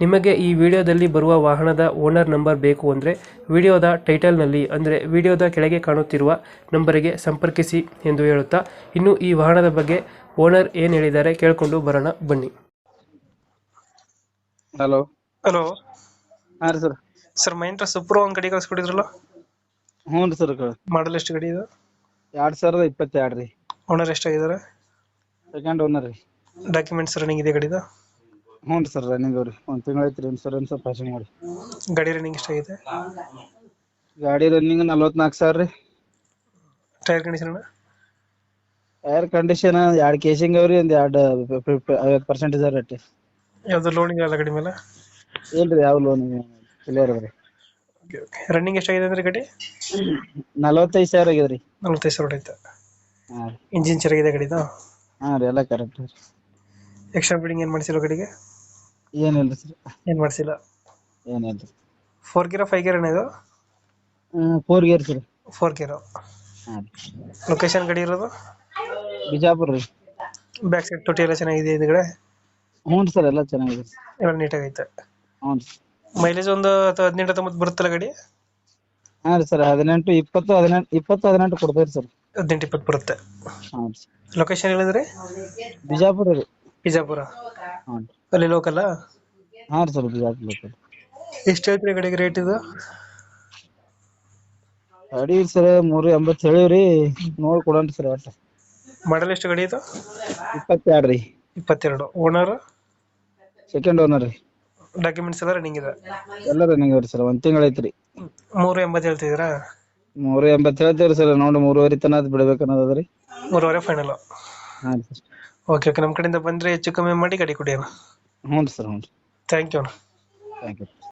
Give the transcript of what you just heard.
ನಿಮಗೆ ಈ ವಿಡಿಯೋದಲ್ಲಿ ಬರುವ ವಾಹನದ ಓನರ್ ನಂಬರ್ ಬೇಕು ಅಂದರೆ ವಿಡಿಯೋದ ಟೈಟಲ್ನಲ್ಲಿ ಅಂದರೆ ವಿಡಿಯೋದ ಕೆಳಗೆ ಕಾಣುತ್ತಿರುವ ನಂಬರಿಗೆ ಸಂಪರ್ಕಿಸಿ ಎಂದು ಹೇಳುತ್ತಾ ಇನ್ನು ಈ ವಾಹನದ ಬಗ್ಗೆ ಓನರ್ ಏನು ಹೇಳಿದ್ದಾರೆ ಕೇಳಿಕೊಂಡು ಬರೋಣ ಬನ್ನಿ. ಹಲೋ ಹಲೋ ಹಾಂ ರೀ ಸರ್. ಸರ್ ಮಹೇಂದ್ರ ಸುಪ್ರೋ ಒಂದು ಗಾಡಿ ಕಳಿಸ್ಕೊಟ್ಟಿದ್ರಲ್ಲ? ಹ್ಞೂ ರೀ ಸರ್ ಮಾಡಲ್ ಎಷ್ಟು ಗಡಿ ಇದು? ಎರಡು ಸಾವಿರದ ಇಪ್ಪತ್ತೆರಡು ರೀ. ಓನರ್ ಎಷ್ಟಾಗಿದ್ದಾರೆ ಸೆಕೆಂಡ್ ಓನರ್ ರೀ. ಡಾಕ್ಯುಮೆಂಟ್ಸ್ ರನ್ನಿಂಗ್ ಇದೆ ಗಾಡಿದು ಹ್ಞೂ ರೀ ಸರ್ ರನ್ನಿಂಗ್ ಅವ್ರಿ. ಒಂದು ತಿಂಗಳು ಐತ್ರಿ ಇನ್ಸೂರೆನ್ಸ್ ಪಾಸಿಂಗ್ ಮಾಡಿ. ಗಾಡಿ ರನ್ನಿಂಗ್ ಎಷ್ಟಾಗಿದೆ ಗಾಡಿ ರನ್ನಿಂಗ್ ನಲ್ವತ್ನಾಲ್ಕು ಸಾವಿರ ರೀ. ಟೈರ್ ಕಂಡೀಷನ್ ಏರ್ ಕಂಡೀಷನ್ ಎರಡು ಕೇಸಿಂಗ್ ಅವ್ರಿ ಒಂದು ಎರಡು ಐವತ್ತು ಪರ್ಸೆಂಟೇಜ್ ರೀ ಯಾವ್ದು ಲೋನ್ ಇದೆಯಲ್ಲ ಗಾಡಿ ಮೇಲೆ? ಇಲ್ರಿ ಯಾವ ಲೋನ್ ಕ್ಲಿಯರ್ ಅದ ರೀ ರನ್ನಿಂಗ್ ಎಷ್ಟಾಗಿದೆ ಅಂದ್ರೆ ಗಾಡಿ? ನಲ್ವತ್ತೈದು ಸಾವಿರ ಆಗ್ಯದ ರೀ. ನಲ್ವತ್ತೈದು ಸಾವಿರ ಆಯ್ತು? ಹಾಂ ಇಂಜಿನ್ ಚೆನ್ನಾಗಿದೆ ಗಾಡಿದು? ಹಾಂ ರೀ ಎಲ್ಲ ಕರೆಕ್ಟ್ ರೀ. ಎಕ್ಸ್ಟ್ರಾ ಬಿಲ್ಡಿಂಗ್ ಏನು ಮಾಡಿಸಿಲ್ಲ ಕಡೆಗೆ? ಏನಿಲ್ಲ ಸರ್. ಏನು ಮಾಡಿಸಿಲ್ಲ? ಏನಿಲ್ಲ ಫೋರ್ ಗೇರ ಫೈವ್ ಗೇರ್ ಇದು? Four gear sir. Four gear ಹಾಂ. ಲೊಕೇಶನ್ ಗಾಡಿ ಇರೋದು? ಬಿಜಾಪುರ ರೀ. ಬ್ಯಾಕ್ ಸೈಡ್ ತೊಟ್ಟಿ ಎಲ್ಲ ಚೆನ್ನಾಗಿದೆ ಹಿಂದ್ಗಡೆ ಹ್ಞೂ ಸರ್ ಎಲ್ಲ ಚೆನ್ನಾಗಿದೆ ಎಲ್ಲ ನೀಟಾಗೈತೆ. ಹ್ಞೂ ರೀ ಮೈಲೇಜ್ ಒಂದು ಅಥವಾ ಹದಿನೆಂಟು ಹತ್ತೊಂಬತ್ತು ಬರುತ್ತಲ್ಲ ಗಾಡಿ? ಹಾಂ ರೀ ಸರ್ ಹದಿನೆಂಟು ಇಪ್ಪತ್ತು ಹದಿನೆಂಟು ಇಪ್ಪತ್ತು ಹದಿನೆಂಟು ಕೊಡ್ತೇವೆ ಸರ್. ಹದಿನೆಂಟು ಇಪ್ಪತ್ತು ಬರುತ್ತೆ. ಹಾಂ ರೀ ಲೊಕೇಶನ್ ಹೇಳಿದ್ರಿ ಬಿಜಾಪುರ ರೀ. ಬಿಜಾಪುರ? ಹಾಂ. ಅಲ್ಲಿ ಲೋಕಲ್ಲ ಹಾಂ ರೀ ಸರ್ ಬಿಜಾಪುರ ಲೋಕಲ್ ಎಷ್ಟು ಹೇಳ್ತೀರಿ ಗಾಡಿಗೆ ರೇಟ್ ಇದು? ಗಾಡಿ ಸರ್ ಮೂರು ಎಂಬತ್ತು ಹೇಳಿವ್ರಿ ನೋಡಿ ಕೊಡೋಣ ಸರ್ ಒಟ್ಟು. ಮಾಡಲ್ ಎಷ್ಟು ಗಾಡಿ ಇದು? ಇಪ್ಪತ್ತೆರಡು ರೀ. ಇಪ್ಪತ್ತೆರಡು. ಓನರ್ ಸೆಕೆಂಡ್ ಓನರ್ ರೀ. ಡಾಕ್ಯುಮೆಂಟ್ಸ್ ಎಲ್ಲ ರನ್ನಿಂಗ್ ಇದೆ ಎಲ್ಲ ರನ್ನಿಂಗ್ ಅವ್ರಿ ಸರ್ ಒಂದು ತಿಂಗಳು ಐತ್ರಿ. ಮೂರು ಎಂಬತ್ತು ಹೇಳ್ತಿದ್ದೀರಾ? ಮೂರು ಎಂಬತ್ತು ಹೇಳ್ತೇವ್ರಿ ಸರ್ ನೋಡಿ ಮೂರುವರೆ ತನಕ ಬಿಡ್ಬೇಕು ಅನ್ನೋದು ರೀ. ಮೂರುವರೆ ಫೈನಲ್ ಹಾಂ ರೀ ಸರ್. ಓಕೆ ಓಕೆ ನಮ್ಮ ಕಡೆಯಿಂದ ಬಂದ್ರೆ ಹೆಚ್ಚು ಕಮ್ಮಿ ಮಾಡಿ ಗಾಡಿ ಕೊಡಿ ಅಣ್ಣ ಹ್ಞೂ ಸರ್ ಹ್ಞೂ ಥ್ಯಾಂಕ್ ಯು ಅಣ್ಣ. Thank you